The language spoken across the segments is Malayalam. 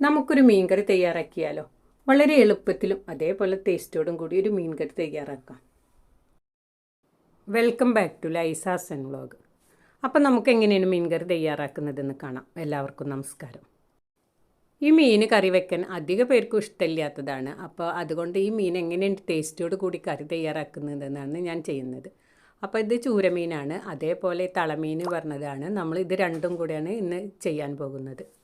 നമുക്കൊരു മീൻകറി തയ്യാറാക്കിയാലോ? വളരെ എളുപ്പത്തിലും അതേപോലെ ടേസ്റ്റോടും കൂടി ഒരു മീൻകറി തയ്യാറാക്കാം. Welcome back to Liza's and vlog അപ്പം നമുക്ക് എങ്ങനെയാണ് മീൻകറി തയ്യാറാക്കുന്നതെന്ന് കാണാം. എല്ലാവർക്കും നമസ്കാരം. ഈ മീൻ കറി വെക്കാൻ അധിക പേർക്കും ഇഷ്ടമില്ലാത്തതാണ്. അപ്പോൾ അതുകൊണ്ട് ഈ മീൻ എങ്ങനെയാണ് ടേസ്റ്റോട് കൂടി കറി തയ്യാറാക്കുന്നതെന്നാണ് ഞാൻ ചെയ്യുന്നത്. അപ്പോൾ ഇത് ചൂരമീനാണ്. അതേപോലെ തളമീൻ പറഞ്ഞതാണ്. നമ്മൾ ഇത് രണ്ടും കൂടെയാണ് ഇന്ന് ചെയ്യാൻ പോകുന്നത്.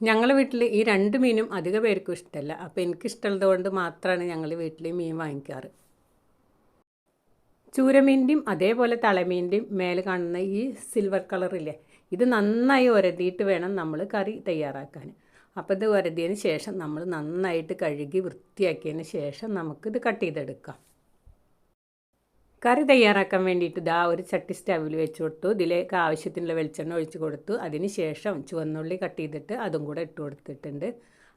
ഞങ്ങളുടെ വീട്ടിൽ ഈ രണ്ട് മീനും അധിക പേർക്കും ഇഷ്ടമല്ല അപ്പോൾ എനിക്കിഷ്ടമുള്ളത് കൊണ്ട് മാത്രമാണ് ഞങ്ങൾ വീട്ടിൽ മീൻ വാങ്ങിക്കാറ്. ചൂരമീന്റെയും അതേപോലെ തളമീന്റെയും മേലെ കാണുന്ന ഈ സിൽവർ കളറില്ലേ ഇത് നന്നായി ഉരതിയിട്ട് വേണം നമ്മൾ കറി തയ്യാറാക്കാൻ അപ്പോൾ ഇത് ഉരതിയതിന് ശേഷം നമ്മൾ നന്നായിട്ട് കഴുകി വൃത്തിയാക്കിയതിന് ശേഷം നമുക്കിത് കട്ട് ചെയ്തെടുക്കാം. കറി തയ്യാറാക്കാൻ വേണ്ടിയിട്ട് ഇതാ ഒരു ചട്ടി സ്റ്റവിൽ വെച്ച് കൊടുത്തു. ഇതിലേക്ക് ആവശ്യത്തിനുള്ള വെളിച്ചെണ്ണ ഒഴിച്ച് കൊടുത്തു. അതിന് ശേഷം ചുവന്നുള്ളി കട്ട് ചെയ്തിട്ട് അതും കൂടെ ഇട്ട് കൊടുത്തിട്ടുണ്ട്.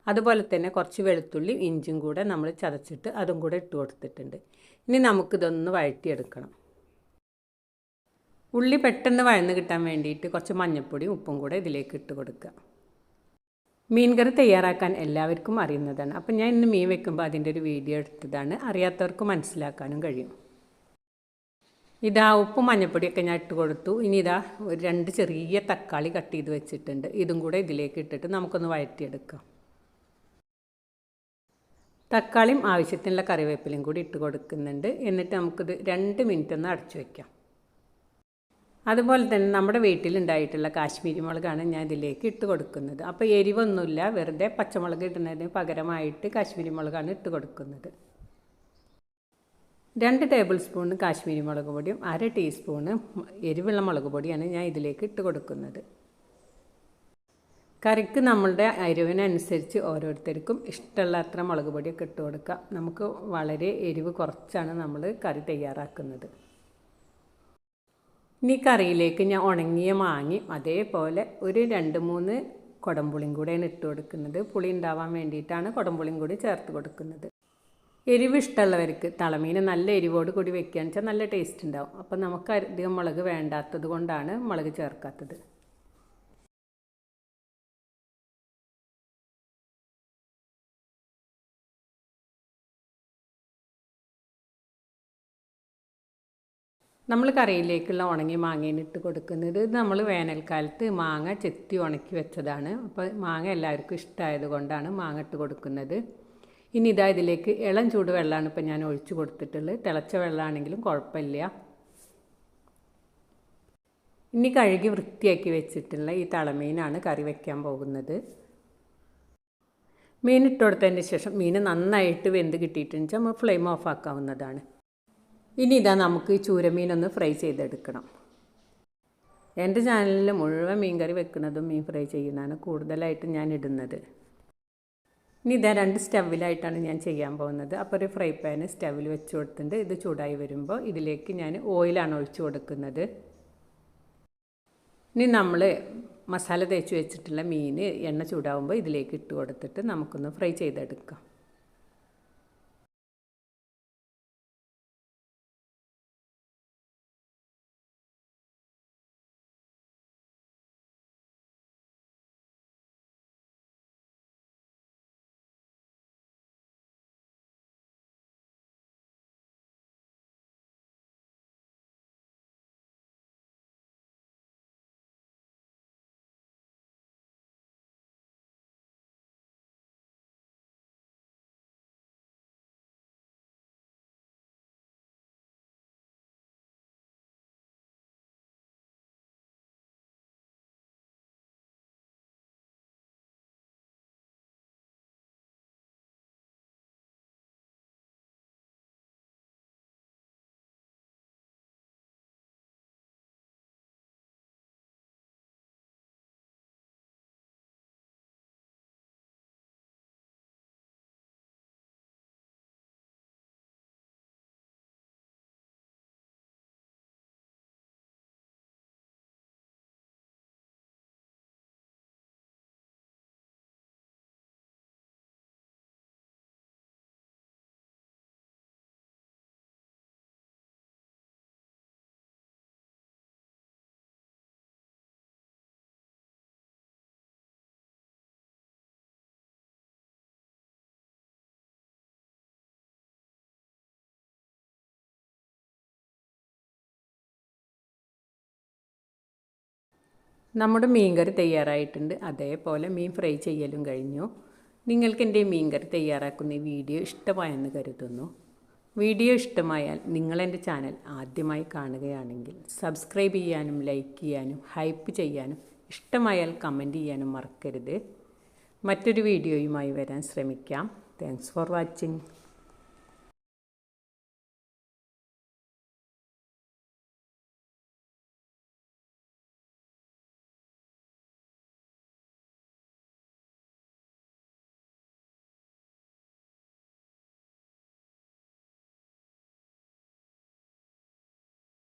അതുപോലെ തന്നെ കുറച്ച് വെളുത്തുള്ളി ഇഞ്ചും കൂടെ നമ്മൾ ചതച്ചിട്ട് അതും കൂടെ ഇട്ട് കൊടുത്തിട്ടുണ്ട്. ഇനി നമുക്കിതൊന്ന് വഴറ്റിയെടുക്കണം. ഉള്ളി പെട്ടെന്ന് വഴന്ന് കിട്ടാൻ വേണ്ടിയിട്ട് കുറച്ച് മഞ്ഞൾപ്പൊടിയും ഉപ്പും കൂടെ ഇതിലേക്ക് ഇട്ട് കൊടുക്കുക. മീൻ കറി തയ്യാറാക്കാൻ എല്ലാവർക്കും അറിയുന്നതാണ്. അപ്പം ഞാൻ ഇന്ന് മീൻ വെക്കുമ്പോൾ അതിന്റെ ഒരു വീഡിയോ എടുത്തതാണ്. അറിയാത്തവർക്ക് മനസ്സിലാക്കാനും കഴിയും. ഇതാ ഉപ്പും മഞ്ഞപ്പൊടിയൊക്കെ ഞാൻ ഇട്ട് കൊടുത്തു. ഇനി ഇതാ ഒരു രണ്ട് ചെറിയ തക്കാളി കട്ട് ചെയ്ത് വെച്ചിട്ടുണ്ട്. ഇതും കൂടെ ഇതിലേക്ക് ഇട്ടിട്ട് നമുക്കൊന്ന് വഴറ്റിയെടുക്കാം. തക്കാളിയും ആവശ്യത്തിനുള്ള കറിവേപ്പിലയും കൂടി ഇട്ട് കൊടുക്കുന്നുണ്ട്. എന്നിട്ട് നമുക്കിത് രണ്ട് മിനിറ്റ് ഒന്ന് അടച്ചു വയ്ക്കാം അതുപോലെ തന്നെ നമ്മുടെ വീട്ടിലുണ്ടായിട്ടുള്ള കാശ്മീരി മുളകാണ് ഞാൻ ഇതിലേക്ക് ഇട്ട് കൊടുക്കുന്നത്. അപ്പോൾ എരിവൊന്നുമില്ല. വെറുതെ പച്ചമുളക് ഇടുന്നതിന് പകരമായിട്ട് കാശ്മീരി മുളകാണ് ഇട്ട് കൊടുക്കുന്നത്. രണ്ട് ടേബിൾ സ്പൂൺ കാശ്മീരി മുളക് പൊടിയും അര ടീസ്പൂണ് എരിവുള്ള മുളക് പൊടിയാണ് ഞാൻ ഇതിലേക്ക് ഇട്ട് കൊടുക്കുന്നത്. കറിക്ക് നമ്മളുടെ എരിവിനനുസരിച്ച് ഓരോരുത്തർക്കും ഇഷ്ടമുള്ള അത്ര മുളക് പൊടിയൊക്കെ ഇട്ട് കൊടുക്കാം നമുക്ക് വളരെ എരിവ് കുറച്ചാണ് നമ്മൾ കറി തയ്യാറാക്കുന്നത്. ഇനി കറിയിലേക്ക് ഞാൻ ഉണങ്ങിയ മാങ്ങി അതേപോലെ ഒരു രണ്ട് മൂന്ന് കുടംപുളിയും കൂടെയാണ് ഇട്ട് കൊടുക്കുന്നത്. പുളി ഉണ്ടാവാൻ വേണ്ടിയിട്ടാണ് കുടംപുളിയും കൂടി ചേർത്ത് കൊടുക്കുന്നത്. എരിവ് ഇഷ്ടമുള്ളവർക്ക് തളമീൻ നല്ല എരിവോട് കൂടി വെക്കുകയെന്ന് വെച്ചാൽ നല്ല ടേസ്റ്റ് ഉണ്ടാവും. അപ്പോൾ നമുക്ക് അധികം മുളക് വേണ്ടാത്തത് കൊണ്ടാണ് മുളക് ചേർക്കാത്തത്. നമ്മൾ കറിയിലേക്കുള്ള ഉണങ്ങി മാങ്ങേനെ ഇട്ട് കൊടുക്കുന്നത്. ഇത് നമ്മൾ വേനൽക്കാലത്ത് മാങ്ങ ചെത്തി ഉണക്കി വെച്ചതാണ്. അപ്പോൾ മാങ്ങ എല്ലാവർക്കും ഇഷ്ടമായത് കൊണ്ടാണ് മാങ്ങ ഇട്ട് കൊടുക്കുന്നത്. ഇനി ഇതാ ഇതിലേക്ക് ഇളം ചൂട് വെള്ളമാണ് ഇപ്പം ഞാൻ ഒഴിച്ചു കൊടുത്തിട്ടുള്ളത്. തിളച്ച വെള്ളമാണെങ്കിലും കുഴപ്പമില്ല. ഇനി കഴുകി വൃത്തിയാക്കി വെച്ചിട്ടുള്ള ഈ തളമീനാണ് കറി വയ്ക്കാൻ പോകുന്നത്. മീൻ ഇട്ട് കൊടുത്തതിന് ശേഷം മീൻ നന്നായിട്ട് വെന്ത് കിട്ടിയിട്ടെന്ന് വെച്ചാൽ നമ്മൾ ഫ്ലെയിം ഓഫ് ആക്കാവുന്നതാണ്. ഇനി ഇതാ നമുക്ക് ചൂരമീനൊന്ന് ഫ്രൈ ചെയ്തെടുക്കണം. എന്റെ ചാനലിൽ മുഴുവൻ മീൻ കറി വെക്കുന്നതും മീൻ ഫ്രൈ ചെയ്യുന്നതാണ് കൂടുതലായിട്ട് ഞാൻ ഇടുന്നത്. ഇനി ഇതാ രണ്ട് സ്റ്റവിലായിട്ടാണ് ഞാൻ ചെയ്യാൻ പോകുന്നത്. അപ്പോൾ ഒരു ഫ്രൈ പാന് സ്റ്റവിൽ വെച്ച് കൊടുത്തിട്ടുണ്ട്. ഇത് ചൂടായി വരുമ്പോൾ ഇതിലേക്ക് ഞാൻ ഓയിലാണ് ഒഴിച്ച് കൊടുക്കുന്നത്. ഇനി നമ്മൾ മസാല തേച്ച് വെച്ചിട്ടുള്ള മീൻ എണ്ണ ചൂടാവുമ്പോൾ ഇതിലേക്ക് ഇട്ട് കൊടുത്തിട്ട് നമുക്കൊന്ന് ഫ്രൈ ചെയ്തെടുക്കാം. നമ്മുടെ മീൻകറി തയ്യാറായിട്ടുണ്ട്. അതേപോലെ മീൻ ഫ്രൈ ചെയ്യലും കഴിഞ്ഞു. നിങ്ങൾക്ക് എന്റെ മീൻകറി തയ്യാറാക്കുന്ന വീഡിയോ ഇഷ്ടമായെന്ന് കരുതുന്നു. വീഡിയോ ഇഷ്ടമായാൽ നിങ്ങളെന്റെ ചാനൽ ആദ്യമായി കാണുകയാണെങ്കിൽ സബ്സ്ക്രൈബ് ചെയ്യാനും ലൈക്ക് ചെയ്യാനും ഹൈപ്പ് ചെയ്യാനും ഇഷ്ടമായാൽ കമന്റ് ചെയ്യാനും മറക്കരുത്. മറ്റൊരു വീഡിയോയുമായി വരാൻ ശ്രമിക്കാം. Thanks for watching